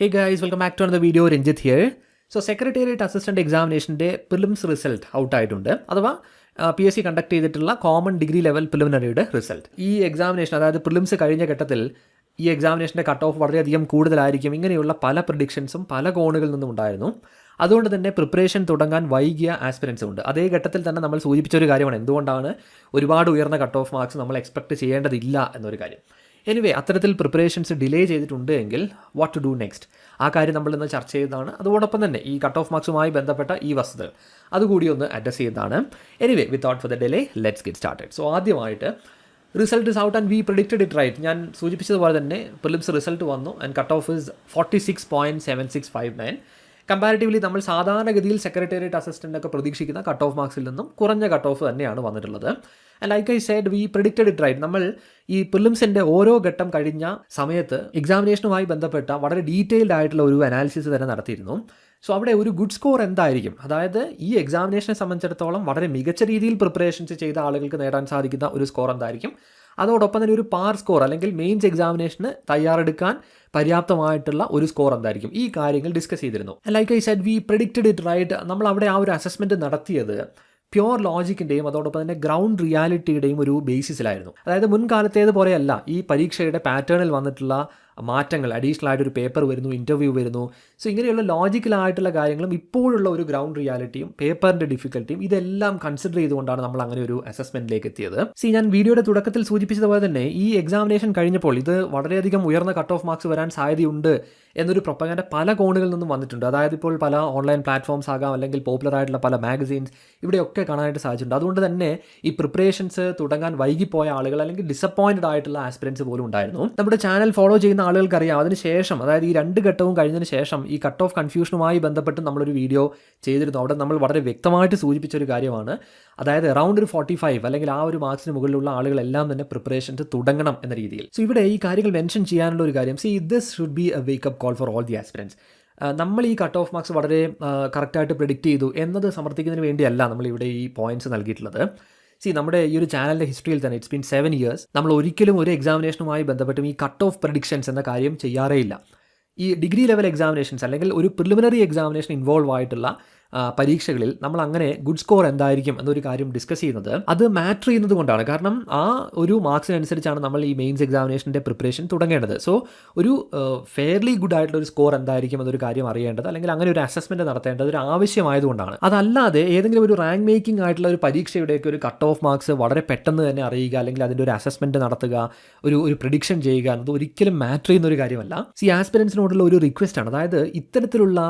Hey guys welcome back to another video Ranjith here so secretariat assistant എക്സാമിനേഷന്റെ prelims result out ആയിട്ടുണ്ട്. അഥവാ P S C conduct ചെയ്തിട്ടുള്ള common degree level പ്രിലിമിനറിയുടെ result ഈ examination അതായത് prelims കഴിഞ്ഞ ഘട്ടത്തിൽ ഈ എക്സാമിനേഷന്റെ കട്ട് ഓഫ് വളരെയധികം കൂടുതലായിരിക്കും. ഇങ്ങനെയുള്ള പല പ്രഡിക്ഷൻസും പല കോണുകളിൽ നിന്നും ഉണ്ടായിരുന്നു. അതുകൊണ്ട് തന്നെ പ്രിപ്പറേഷൻ തുടങ്ങാൻ വൈകിയ ആസ്പിരൻസ് ഉണ്ട്. അതേ ഘട്ടത്തിൽ തന്നെ നമ്മൾ സൂചിപ്പിച്ച ഒരു കാര്യമാണ്. എന്തുകൊണ്ടാണ് ഒരുപാട് ഉയർന്ന കട്ട് ഓഫ് മാർക്സ് നമ്മൾ എക്സ്പെക്ട് ചെയ്യേണ്ടതില്ല എന്നൊരു കാര്യം. എനിവേ അത്തരത്തിൽ പ്രിപ്പറേഷൻസ് ഡിലേ ചെയ്തിട്ടുണ്ട് എങ്കിൽ വാട്ട് ടു ഡു നെക്സ്റ്റ് ആ കാര്യം നമ്മൾ ഇന്ന് ചർച്ച ചെയ്തതാണ്. അതോടൊപ്പം തന്നെ ഈ കട്ട് ഓഫ് മാർക്സുമായി ബന്ധപ്പെട്ട ഈ വസ്തുതകൾ അതുകൂടി ഒന്ന് അഡ്രസ്സ് ചെയ്താണ് anyway without for the delay let's get started so ആദ്യമായിട്ട് result is out and we predicted it right ഞാൻ സൂചിപ്പിച്ചതുപോലെ തന്നെ പ്രിലിംസ് റിസൾട്ട് വന്നു and cut off is forty six point seven six five nine comparatively നമ്മൾ സാധാരണഗതിയിൽ secretariat assistant ഒക്കെ പ്രതീക്ഷിക്കുന്ന cut off മാർക്സിൽ നിന്നും കുറഞ്ഞ കട്ട് ഓഫ് തന്നെയാണ് വന്നിട്ടുള്ളത്. Like I said we predicted it right നമ്മൾ ഈ പ്രിലിംസിന്റെ ഓരോ ഘട്ടം കഴിഞ്ഞ സമയത്ത് എക്സാമിനേഷനുമായി ബന്ധപ്പെട്ട വളരെ ഡീറ്റെയിൽഡ് ആയിട്ടുള്ള ഒരു അനാലിസിസ് തന്നെ നടത്തിയിരുന്നു. സോ അവിടെ ഒരു ഗുഡ് സ്കോർ എന്തായിരിക്കും? അതായത് ഈ എക്സാമിനേഷനെ സംബന്ധിച്ചിടത്തോളം വളരെ മികച്ച രീതിയിൽ പ്രിപ്പറേഷൻസ് ചെയ്ത ആളുകൾക്ക് നേടാൻ സാധിക്കുന്ന ഒരു സ്കോർ എന്തായിരിക്കും? അതോടൊപ്പം തന്നെ ഒരു പാർ സ്കോർ അല്ലെങ്കിൽ മെയിൻസ് എക്സാമിനേഷന് തയ്യാറെടുക്കാൻ പര്യാപ്തമായിട്ടുള്ള ഒരു സ്കോർ എന്തായിരിക്കും? ഈ കാര്യങ്ങൾ ഡിസ്കസ് ചെയ്തിരുന്നു. Like I said we predicted it right നമ്മൾ അവിടെ ആ ഒരു അസസ്മെന്റ് നടത്തിയത് പ്യോർ ലോജിക്കിന്റെയും അതോടൊപ്പം തന്നെ ഗ്രൗണ്ട് റിയാലിറ്റിയുടെയും ഒരു ബേസിസിലായിരുന്നു അതായത് മുൻകാലത്തേതുപോലെയല്ല ഈ പരീക്ഷയുടെ പാറ്റേണിൽ വന്നിട്ടുള്ള മാറ്റങ്ങൾ അഡീഷണൽ ആയിട്ട് ഒരു പേപ്പർ വരുന്നു ഇന്റർവ്യൂ വരുന്നു. സോ ഇങ്ങനെയുള്ള ലോജിക്കലായിട്ടുള്ള കാര്യങ്ങളും ഇപ്പോഴുള്ള ഒരു ഗ്രൗണ്ട് റിയാലിറ്റിയും പേപ്പറിന്റെ ഡിഫിക്കൽട്ടിയും ഇതെല്ലാം കൺസിഡർ ചെയ്തുകൊണ്ടാണ് നമ്മൾ അങ്ങനെ ഒരു അസസ്മെന്റിലേക്ക് എത്തിയത്. സി ഞാൻ വീഡിയോയുടെ തുടക്കത്തിൽ സൂചിപ്പിച്ചതുപോലെ തന്നെ ഈ എക്സാമിനേഷൻ കഴിഞ്ഞപ്പോൾ ഇത് വളരെയധികം ഉയർന്ന കട്ട് ഓഫ് മാർക്സ് വരാൻ സാധ്യതയുണ്ട് എന്നൊരു പ്രൊപ്പഗാൻഡ പല കോണുകളിൽ നിന്നും വന്നിട്ടുണ്ട്. അതായത് ഇപ്പോൾ പല ഓൺലൈൻ പ്ലാറ്റ്ഫോംസ് ആകാം അല്ലെങ്കിൽ പോപ്പുലർ ആയിട്ടുള്ള പല മാഗസീൻസ് ഇവിടെയൊക്കെ കാണാനായിട്ട് സാധിച്ചിട്ടുണ്ട്. അതുകൊണ്ട് തന്നെ ഈ പ്രിപ്പറേഷൻസ് തുടങ്ങാൻ വൈകിപ്പോയ ആളുകൾ അല്ലെങ്കിൽ ഡിസപ്പോയിന്റഡ് ആയിട്ടുള്ള ആസ്പിരൻസ് പോലും ഉണ്ടായിരുന്നു. നമ്മുടെ ചാനൽ ഫോളോ ചെയ്യുന്ന ആളുകൾക്കറിയാം. അതിനുശേഷം അതായത് ഈ രണ്ട് ഘട്ടവും കഴിഞ്ഞതിന് ശേഷം ഈ കട്ട് ഓഫ് കൺഫ്യൂഷനുമായി ബന്ധപ്പെട്ട് നമ്മളൊരു വീഡിയോ ചെയ്തിരുന്നു. അവിടെ നമ്മൾ വളരെ വ്യക്തമായിട്ട് സൂചിപ്പിച്ച ഒരു കാര്യമാണ്. അതായത് അറൗണ്ട് ഒരു ഫോർട്ടി ഫൈവ് അല്ലെങ്കിൽ ആ ഒരു മാർക്സിന് മുകളിലുള്ള ആളുകളെല്ലാം തന്നെ പ്രിപ്പറേഷൻസ് തുടങ്ങണം എന്ന രീതിയിൽ. സോ ഇവിടെ ഈ കാര്യങ്ങൾ മെൻഷൻ ചെയ്യാനുള്ള ഒരു കാര്യം. See this should be a wake up call for all the aspirants നമ്മൾ ഈ കട്ട് ഓഫ് മാർക്സ് വളരെ കറക്റ്റായിട്ട് പ്രിഡിക്റ്റ് ചെയ്തു എന്നത് സമർത്ഥിക്കുന്നതിന് വേണ്ടിയല്ല നമ്മൾ ഇവിടെ ഈ പോയിന്റ്സ് നൽകിയിട്ടുള്ളത്. സി നമ്മുടെ ഈ ഒരു ചാനലിന്റെ ഹിസ്റ്ററിയിൽ തന്നെ ഇറ്റ്സ് ബീൻ സെവൻ ഇയേഴ്സ് നമ്മൾ ഒരിക്കലും ഒരു എക്സാമിനേഷനുമായി ബന്ധപ്പെട്ടും ഈ കട്ട് ഓഫ് പ്രഡിക്ഷൻസ് എന്ന കാര്യം ചെയ്യാറേ ഇല്ല ഈ ഡിഗ്രി ലെവൽ എക്സാമിനേഷൻസ് അല്ലെങ്കിൽ ഒരു പ്രിലിമിനറി എക്സാമിനേഷൻ ഇൻവോൾവ് ആയിട്ടുള്ള പരീക്ഷകളിൽ നമ്മൾ അങ്ങനെ ഗുഡ് സ്കോർ എന്തായിരിക്കും എന്നൊരു കാര്യം ഡിസ്കസ് ചെയ്യുന്നത് അത് മാറ്റർ ചെയ്യുന്നത് കൊണ്ടാണ്. കാരണം ആ ഒരു മാർക്സിനനുസരിച്ചാണ് നമ്മൾ ഈ മെയിൻസ് എക്സാമിനേഷന്റെ പ്രിപ്പറേഷൻ തുടങ്ങേണ്ടത്. സോ ഒരു ഫെയർലി ഗുഡ് ആയിട്ടുള്ള ഒരു സ്കോർ എന്തായിരിക്കും എന്നൊരു കാര്യം അറിയേണ്ടത് അല്ലെങ്കിൽ അങ്ങനെ ഒരു അസസ്മെന്റ് നടത്തേണ്ടത് ഒരു ആവശ്യമായതുകൊണ്ടാണ് അതല്ലാതെ ഏതെങ്കിലും ഒരു റാങ്ക് മേക്കിംഗ് ആയിട്ടുള്ള ഒരു പരീക്ഷയുടെയൊക്കെ ഒരു കട്ട് ഓഫ് മാർക്സ് വളരെ പെട്ടെന്ന് തന്നെ അറിയുക അല്ലെങ്കിൽ അതിന്റെ ഒരു അസസ്മെന്റ് നടത്തുക ഒരു ഒരു പ്രിഡിക്ഷൻ ചെയ്യുക എന്നത് ഒരിക്കലും മാറ്റർ ചെയ്യുന്ന ഒരു കാര്യമല്ല. സി ആസ്പിരൻസിനോടുള്ള ഒരു റിക്വസ്റ്റ് ആണ്. അതായത് ഇത്തരത്തിലുള്ള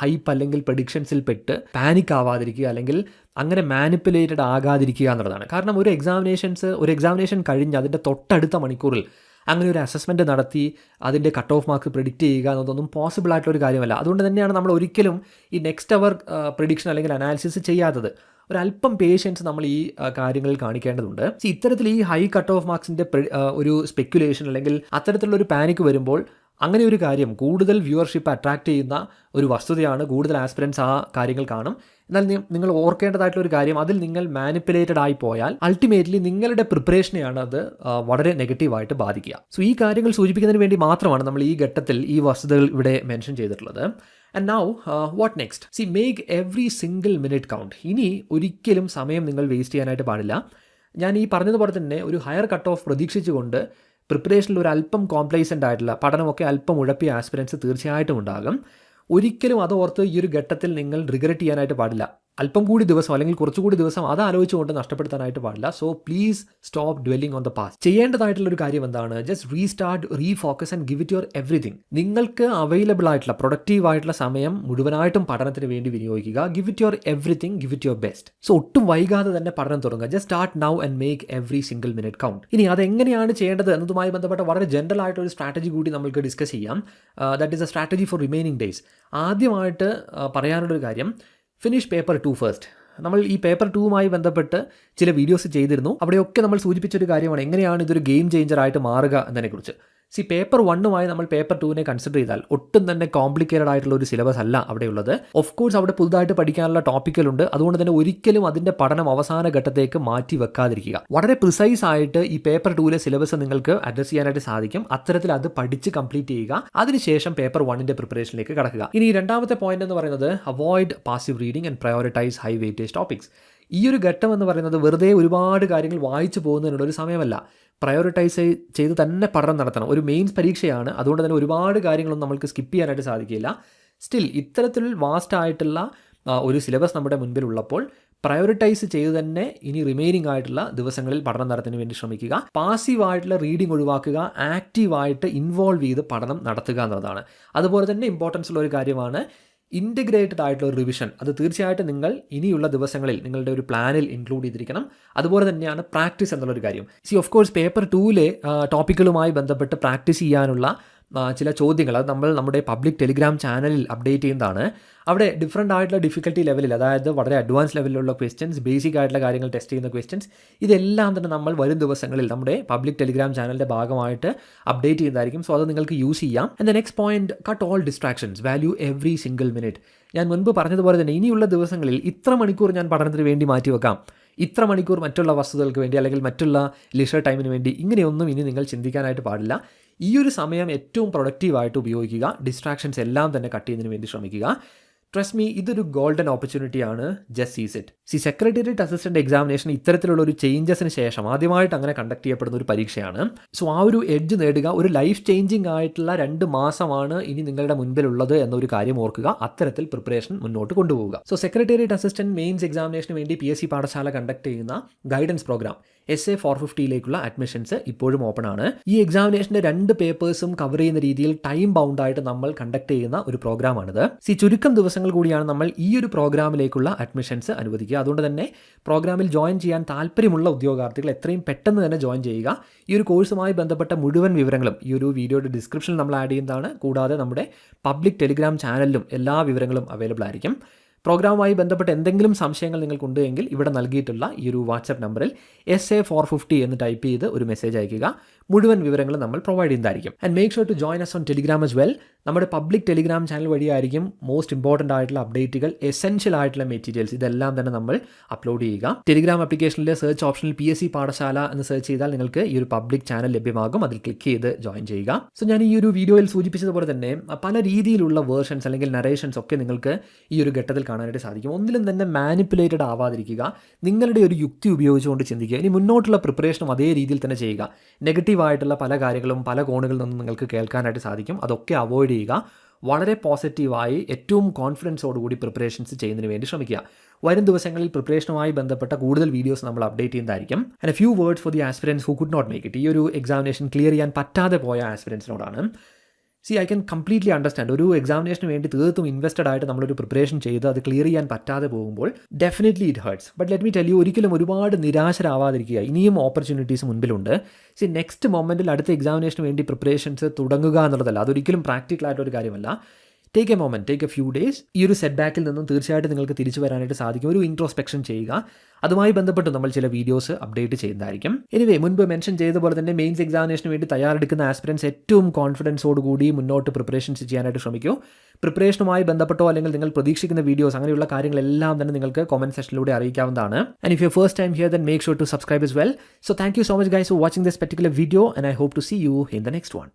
ഹൈപ്പ് അല്ലെങ്കിൽ പ്രഡിക്ഷൻസിൽ പെട്ട് പാനിക് ആവാതിരിക്കുക അല്ലെങ്കിൽ അങ്ങനെ മാനിപ്പുലേറ്റഡ് ആകാതിരിക്കുക എന്നുള്ളതാണ്. കാരണം ഒരു എക്സാമിനേഷൻസ് ഒരു എക്സാമിനേഷൻ കഴിഞ്ഞ് അതിന്റെ തൊട്ടടുത്ത മണിക്കൂറിൽ അങ്ങനെ ഒരു അസസ്മെന്റ് നടത്തി അതിന്റെ കട്ട് ഓഫ് മാർക്ക് പ്രിഡിക്റ്റ് ചെയ്യുക എന്നതൊന്നും പോസിബിൾ ആയിട്ടുള്ള ഒരു കാര്യമല്ല. അതുകൊണ്ട് തന്നെയാണ് നമ്മൾ ഒരിക്കലും ഈ നെക്സ്റ്റ് അവർ പ്രിഡിക്ഷൻ അല്ലെങ്കിൽ അനാലിസിസ് ചെയ്യാത്തത്. ഒരല്പം പേഷ്യൻസ് നമ്മൾ ഈ കാര്യങ്ങളിൽ കാണിക്കേണ്ടതുണ്ട്. ഇത്തരത്തിൽ ഈ ഹൈ കട്ട് ഓഫ് മാർക്സിന്റെ ഒരു സ്പെക്കുലേഷൻ അല്ലെങ്കിൽ അത്തരത്തിലുള്ള ഒരു പാനിക് വരുമ്പോൾ അങ്ങനെ ഒരു കാര്യം കൂടുതൽ വ്യൂവർഷിപ്പ് അട്രാക്റ്റ് ചെയ്യുന്ന ഒരു വസ്തുതയാണ് കൂടുതൽ ആസ്പിരൻസ് ആ കാര്യങ്ങൾ കാണും. എന്നാൽ നിങ്ങൾ ഓർക്കേണ്ടതായിട്ടുള്ള ഒരു കാര്യം അതിൽ നിങ്ങൾ മാനിപ്പുലേറ്റഡ് ആയി പോയാൽ അൾട്ടിമേറ്റ്ലി നിങ്ങളുടെ പ്രിപ്പറേഷനെയാണ് അത് വളരെ നെഗറ്റീവായിട്ട് ബാധിക്കുക. സോ ഈ കാര്യങ്ങൾ സൂചിപ്പിക്കുന്നതിന് വേണ്ടി മാത്രമാണ് നമ്മൾ ഈ ഘട്ടത്തിൽ ഈ വസ്തുതകൾ ഇവിടെ മെൻഷൻ ചെയ്തിട്ടുള്ളത്. And now what next see make every single minute count ഇനി ഒരിക്കലും സമയം നിങ്ങൾ വേസ്റ്റ് ചെയ്യാനായിട്ട് പാടില്ല. ഞാൻ ഈ പറഞ്ഞതുപോലെ തന്നെ ഒരു ഹയർ കട്ട് ഓഫ് പ്രതീക്ഷിച്ചുകൊണ്ട് പ്രിപ്പറേഷനിൽ ഒരു അല്പം കോംപ്ലേസന്റ് ആയിട്ടുള്ള പഠനമൊക്കെ അല്പം ഉഴപ്പിയ ആസ്പിരൻസ് തീർച്ചയായിട്ടും ഉണ്ടാകും. ഒരിക്കലും അത് ഓർത്ത് ഈ ഒരു ഘട്ടത്തിൽ നിങ്ങൾ റിഗ്രറ്റ് ചെയ്യാനായിട്ട് പാടില്ല. അല്പം കൂടി ദിവസം അല്ലെങ്കിൽ കുറച്ചുകൂടി ദിവസം അത് ആലോചിച്ചുകൊണ്ട് നഷ്ടപ്പെടുത്താനായിട്ട് പാടില്ല. So please stop dwelling on the past ചെയ്യേണ്ടതായിട്ടുള്ള ഒരു കാര്യം എന്താണ്? Just restart refocus and give it your everything നിങ്ങൾക്ക് അവൈലബിൾ ആയിട്ടുള്ള പ്രൊഡക്റ്റീവ് ആയിട്ടുള്ള സമയം മുഴുവനായിട്ടും പഠനത്തിന് വേണ്ടി വിനിയോഗിക്കുക. Give it your everything give it your best so ഒട്ടും വൈകാതെ തന്നെ പഠനം തുടങ്ങുക. Just start now and make every single minute count ഇനി അതെങ്ങനെയാണ് ചെയ്യേണ്ടത് എന്നതുമായി ബന്ധപ്പെട്ട വളരെ ജനറൽ ആയിട്ട് ഒരു സ്ട്രാറ്റജി കൂടി നമുക്ക് ഡിസ്കസ് ചെയ്യാം. That is a strategy for remaining days ആദ്യമായിട്ട് പറയാനുള്ളൊരു കാര്യം ഫിനിഷ് പേപ്പർ ടു ഫസ്റ്റ് നമ്മൾ ഈ പേപ്പർ ടൂവുമായി ബന്ധപ്പെട്ട് ചില വീഡിയോസ് ചെയ്തിരുന്നു. അവിടെയൊക്കെ നമ്മൾ സൂചിപ്പിച്ചൊരു കാര്യമാണ്. എങ്ങനെയാണ് ഇതൊരു ഗെയിം ചേഞ്ചർ ആയിട്ട് മാറുക എന്നതിനെക്കുറിച്ച്. സി പേപ്പർ വണ്ണുമായി നമ്മൾ പേപ്പർ ടുവിനെ കൺസിഡർ ചെയ്താൽ ഒട്ടും തന്നെ കോംപ്ലിക്കേറ്റഡ് ആയിട്ടുള്ള ഒരു സിലബസ് അല്ല അവിടെയുള്ളത്. ഓഫ് കോഴ്സ് അവിടെ പുതുതായിട്ട് പഠിക്കാനുള്ള ടോപ്പിക്കലുണ്ട് അതുകൊണ്ട് തന്നെ ഒരിക്കലും അതിന്റെ പഠനം അവസാന ഘട്ടത്തേക്ക് മാറ്റി വെക്കാതിരിക്കുക. വളരെ പ്രിസൈസ് ആയിട്ട് ഈ പേപ്പർ ടൂവിലെ സിലബസ് നിങ്ങൾക്ക് അഡ്രസ് ചെയ്യാനായിട്ട് സാധിക്കും. അത്തരത്തിൽ അത് പഠിച്ച് കംപ്ലീറ്റ് ചെയ്യുക. അതിനുശേഷം പേപ്പർ വണ്ണിന്റെ പ്രിപ്പറേഷനിലേക്ക് കടക്കുക. ഇനി രണ്ടാമത്തെ പോയിന്റ് എന്ന് പറയുന്നത് avoid passive reading and prioritise high weightage topics ഈ ഒരു ഘട്ടം എന്ന് പറയുന്നത് വെറുതെ ഒരുപാട് കാര്യങ്ങൾ വായിച്ചു പോകുന്നതിനുള്ള ഒരു സമയമല്ല. പ്രയോറിറ്റൈസ് ചെയ്ത് തന്നെ പഠനം നടത്തണം. ഒരു മെയിൻസ് പരീക്ഷയാണ്. അതുകൊണ്ട് തന്നെ ഒരുപാട് കാര്യങ്ങളൊന്നും നമുക്ക് സ്കിപ്പ് ചെയ്യാനായിട്ട് സാധിക്കില്ല. സ്റ്റിൽ ഇത്തരത്തിൽ വാസ്റ്റ് ആയിട്ടുള്ള ഒരു സിലബസ് നമ്മുടെ മുൻപിലുള്ളപ്പോൾ പ്രയോറിറ്റൈസ് ചെയ്ത് തന്നെ ഇനി റിമൈനിങ് ആയിട്ടുള്ള ദിവസങ്ങളിൽ പഠനം നടത്തുന്നതിന് വേണ്ടി ശ്രമിക്കുക. പാസീവ് ആയിട്ടുള്ള റീഡിംഗ് ഒഴിവാക്കുക. ആക്റ്റീവായിട്ട് ഇൻവോൾവ് ചെയ്ത് പഠനം നടത്തുക എന്നുള്ളതാണ്. അതുപോലെ തന്നെ ഇമ്പോർട്ടൻസ് ഉള്ള ഒരു കാര്യമാണ് ഇന്റഗ്രേറ്റഡ് ആയിട്ടുള്ള ഒരു റിവിഷൻ അത് തീർച്ചയായിട്ടും നിങ്ങൾ ഇനിയുള്ള ദിവസങ്ങളിൽ നിങ്ങളുടെ ഒരു പ്ലാനിൽ ഇൻക്ലൂഡ് ചെയ്തിരിക്കണം. അതുപോലെ തന്നെയാണ് പ്രാക്ടീസ് എന്നുള്ളൊരു കാര്യം. സി ഓഫ് കോഴ്സ് പേപ്പർ ടൂവിലെ ടോപ്പിക്കുകളുമായി ബന്ധപ്പെട്ട് പ്രാക്ടീസ് ചെയ്യാനുള്ള ചില ചോദ്യങ്ങൾ. അത് നമ്മൾ നമ്മുടെ പബ്ലിക് ടെലിഗ്രാം ചാനലിൽ അപ്ഡേറ്റ് ചെയ്യുന്നതാണ്. അവിടെ ഡിഫറെന്റ് ആയിട്ടുള്ള ഡിഫിക്കൽട്ടി ലെവലിൽ അതായത് വളരെ അഡ്വാൻസ് ലെവലിലുള്ള ക്വസ്റ്റ്യൻസ് ബേസിക് ആയിട്ടുള്ള കാര്യങ്ങൾ ടെസ്റ്റ് ചെയ്യുന്ന ക്വസ്റ്റ്യൻസ് ഇതെല്ലാം തന്നെ നമ്മൾ വരും ദിവസങ്ങളിൽ നമ്മുടെ പബ്ലിക് ടെലിഗ്രാം ചാനലിന്റെ ഭാഗമായിട്ട് അപ്ഡേറ്റ് ചെയ്യുന്നതായിരിക്കും. സോ അത് നിങ്ങൾക്ക് യൂസ് ചെയ്യാം. And the next point cut all distractions value every single minute ഞാൻ മുൻപ് പറഞ്ഞതുപോലെ തന്നെ ഇനിയുള്ള ദിവസങ്ങളിൽ ഇത്ര മണിക്കൂർ ഞാൻ പഠനത്തിന് വേണ്ടി മാറ്റി വെക്കാം. ഇത്ര മണിക്കൂർ മറ്റുള്ള വസ്തുതകൾക്ക് വേണ്ടി അല്ലെങ്കിൽ മറ്റുള്ള ലിഷർ ടൈമിന് വേണ്ടി ഇങ്ങനെയൊന്നും ഇനി നിങ്ങൾ ചിന്തിക്കാനായിട്ട് പാടില്ല. ഈ ഒരു സമയം ഏറ്റവും പ്രൊഡക്റ്റീവായിട്ട് ഉപയോഗിക്കുക ഡിസ്ട്രാക്ഷൻസ് എല്ലാം തന്നെ കട്ട് ചെയ്യുന്നതിന് വേണ്ടി ശ്രമിക്കുക. ട്രസ്റ്റ് മീ ഇതൊരു golden ഓപ്പർച്യൂണിറ്റിയാണ് just seize it see secretariat assistant examination ഇത്തരത്തിലുള്ള ഒരു ചേഞ്ചസിന് ശേഷം ആദ്യമായിട്ട് അങ്ങനെ കണ്ടക്ട് ചെയ്യപ്പെടുന്ന ഒരു പരീക്ഷയാണ്. സോ ആ ഒരു എഡ്ജ് നേടുക ഒരു ലൈഫ് ചേഞ്ചിങ് ആയിട്ടുള്ള രണ്ട് മാസമാണ് ഇനി നിങ്ങളുടെ മുൻപിലുള്ളത് എന്നൊരു കാര്യം ഓർക്കുക. അത്തരത്തിൽ പ്രിപ്പറേഷൻ മുന്നോട്ട് കൊണ്ടുപോകുക സോ സെക്രട്ടേറിയറ്റ് അസിസ്റ്റന്റ് മെയിൻസ് എക്സാമിനേഷന് വേണ്ടി പി പാഠശാല കണ്ടക്ട് ചെയ്യുന്ന guidance program S A four ഫിഫ്റ്റിയിലേക്കുള്ള admissions ഇപ്പോഴും ഓപ്പൺ ആണ്. ഈ എക്സാമിനേഷന്റെ രണ്ട് പേപ്പേഴ്സും കവർ ചെയ്യുന്ന രീതിയിൽ ടൈം ബൗണ്ട് ആയിട്ട് നമ്മൾ കണ്ടക്ട് ചെയ്യുന്ന ഒരു പ്രോഗ്രാമാണിത് സി ചുരുക്കം ദിവസങ്ങൾ കൂടിയാണ് നമ്മൾ ഈ ഒരു പ്രോഗ്രാമിലേക്കുള്ള അഡ്മിഷൻസ് അനുവദിക്കുക. അതുകൊണ്ട് തന്നെ പ്രോഗ്രാമിൽ ജോയിൻ ചെയ്യാൻ താല്പര്യമുള്ള ഉദ്യോഗാർത്ഥികൾ എത്രയും പെട്ടെന്ന് തന്നെ ജോയിൻ ചെയ്യുക. ഈ ഒരു കോഴ്സുമായി ബന്ധപ്പെട്ട മുഴുവൻ വിവരങ്ങളും ഈ ഒരു വീഡിയോയുടെ ഡിസ്ക്രിപ്ഷനിൽ നമ്മൾ ആഡ് ചെയ്യുന്നതാണ്. കൂടാതെ നമ്മുടെ പബ്ലിക് ടെലിഗ്രാം ചാനലിലും എല്ലാ വിവരങ്ങളും അവൈലബിൾ ആയിരിക്കും. പ്രോഗ്രാമുമായി ബന്ധപ്പെട്ട് എന്തെങ്കിലും സംശയങ്ങൾ നിങ്ങൾക്കുണ്ട് എങ്കിൽ ഇവിടെ നൽകിയിട്ടുള്ള ഈ ഒരു വാട്സപ്പ് നമ്പറിൽ എസ് എ ഫോർ ഫിഫ്റ്റി എന്ന് ടൈപ്പ് ചെയ്ത് ഒരു മെസ്സേജ് അയക്കുക മുഴുവൻ വിവരങ്ങളും നമ്മൾ പ്രൊവൈഡ് ചെയ്യുന്നതായിരിക്കും. And make sure to join us on Telegram as well നമ്മുടെ പബ്ലിക് ടെലിഗ്രാം ചാനൽ വഴിയായിരിക്കും മോസ്റ്റ് ഇമ്പോർട്ടന്റ് ആയിട്ടുള്ള അപ്ഡേറ്റുകൾ എസെൻഷ്യൽ ആയിട്ടുള്ള മെറ്റീരിയൽസ് ഇതെല്ലാം തന്നെ നമ്മൾ അപ്ലോഡ് ചെയ്യുക. ടെലിഗ്രാം ആപ്ലിക്കേഷനിലെ സെർച്ച് ഓപ്ഷനിൽ പി എസ് സി പാഠശാല എന്ന് സെർച്ച് ചെയ്താൽ നിങ്ങൾക്ക് ഈ ഒരു പബ്ലിക് ചാനൽ ലഭ്യമാകും. അതിൽ ക്ലിക്ക് ചെയ്ത് ജോയിൻ ചെയ്യുക. സോ ഞാൻ ഈ ഒരു വീഡിയോയിൽ സൂചിപ്പിച്ചതുപോലെ തന്നെ പല രീതിയിലുള്ള വേർഷൻസ് അല്ലെങ്കിൽ നറേഷൻസ് ഒക്കെ നിങ്ങൾക്ക് ഈ ഒരു ഘട്ടത്തിൽ കാണാനായിട്ട് സാധിക്കും. ഒന്നിലും തന്നെ മാനിപ്പുലേറ്റഡ് ആവാതിരിക്കുക. നിങ്ങളുടെ ഒരു യുക്തി ഉപയോഗിച്ചുകൊണ്ട് ചിന്തിക്കുക. ഇനി മുന്നോട്ടുള്ള പ്രിപ്പറേഷനും അതേ രീതിയിൽ തന്നെ ചെയ്യുക. നെഗറ്റീവായിട്ടുള്ള പല കാര്യങ്ങളും പല കോണുകളിൽ നിന്നും നിങ്ങൾക്ക് കേൾക്കാനായിട്ട് സാധിക്കും. അതൊക്കെ അവോയ്ഡ് ചെയ്യുക. വളരെ പോസിറ്റീവായി ഏറ്റവും കോൺഫിഡൻസോടുകൂടി പ്രിപ്പറേഷൻസ് ചെയ്യുന്നതിന് വേണ്ടി ശ്രമിക്കുക. വരും ദിവസങ്ങളിൽ പ്രിപ്പറേഷനുമായി ബന്ധപ്പെട്ട കൂടുതൽ വീഡിയോസ് നമ്മൾ അപ്ഡേറ്റ് ചെയ്യുന്നതായിരിക്കും. And a few words for the aspirants who could not make it ഈ ഒരു എക്സാമിനേഷൻ ക്ലിയർ ചെയ്യാൻ പറ്റാതെ പോയ ആസ്പിറൻസിനോടാണ് see I can completely understand ഒരു എക്സാമിനേഷന് വേണ്ടി തീർത്തും ഇൻവെസ്റ്റഡ് ആയിട്ട് നമ്മളൊരു പ്രിപ്പറേഷൻ ചെയ്ത് അത് ക്ലിയർ ചെയ്യാൻ പറ്റാതെ പോകുമ്പോൾ definitely it hurts but let me tell ഒരിക്കലും ഒരുപാട് നിരാശരാവാതിരിക്കുക. ഇനിയും ഓപ്പർച്യൂണിറ്റീസ് മുൻപിലുണ്ട്. സി നെക്സ്റ്റ് മൊമെന്റിൽ അടുത്ത എക്സാമിനേഷന് വേണ്ടി പ്രിപ്പറേഷൻസ് തുടങ്ങുക എന്നുള്ളതല്ല. അതൊരിക്കലും പ്രാക്ടിക്കൽ ആയിട്ടൊരു കാര്യമല്ല. Take a moment take a few days ഈ ഒരു സെറ്റ് ബാക്കിൽ നിന്നും തീർച്ചയായിട്ടും നിങ്ങൾക്ക് തിരിച്ചു വരാനായിട്ട് സാധിക്കും. ഒരു ഇൻട്രോസ്പെക്ഷൻ ചെയ്യുക. അതുമായി ബന്ധപ്പെട്ട് നമ്മൾ ചില വീഡിയോസ് അപ്ഡേറ്റ് ചെയ്യുന്നതായിരിക്കും. എനിവേ മുൻപ് മെൻഷൻ ചെയ്ത പോലെ തന്നെ മെയിൻസ് എക്സാമിനേഷന് വേണ്ടി തയ്യാറെടുക്കുന്ന ആസ്പിറൻസ് ഏറ്റവും കോൺഫിഡൻസോട് കൂടി മുന്നോട്ട് പ്രിപ്പറേഷൻസ് ചെയ്യാനായിട്ട് ശ്രമിക്കൂ. പ്രിപ്പറേഷനുമായി ബന്ധപ്പെട്ടോ അല്ലെങ്കിൽ നിങ്ങൾ പ്രതീക്ഷിക്കുന്ന വീഡിയോസ് അങ്ങനെയുള്ള കാര്യങ്ങളെല്ലാം തന്നെ നിങ്ങൾക്ക് കോമന്റ് സെക്ഷനിലൂടെ അറിയിക്കാവുന്നതാണ്. And if you first time here then make sure to subscribe as well so thank you so much guys for watching this particular video and I hope to see you in the next one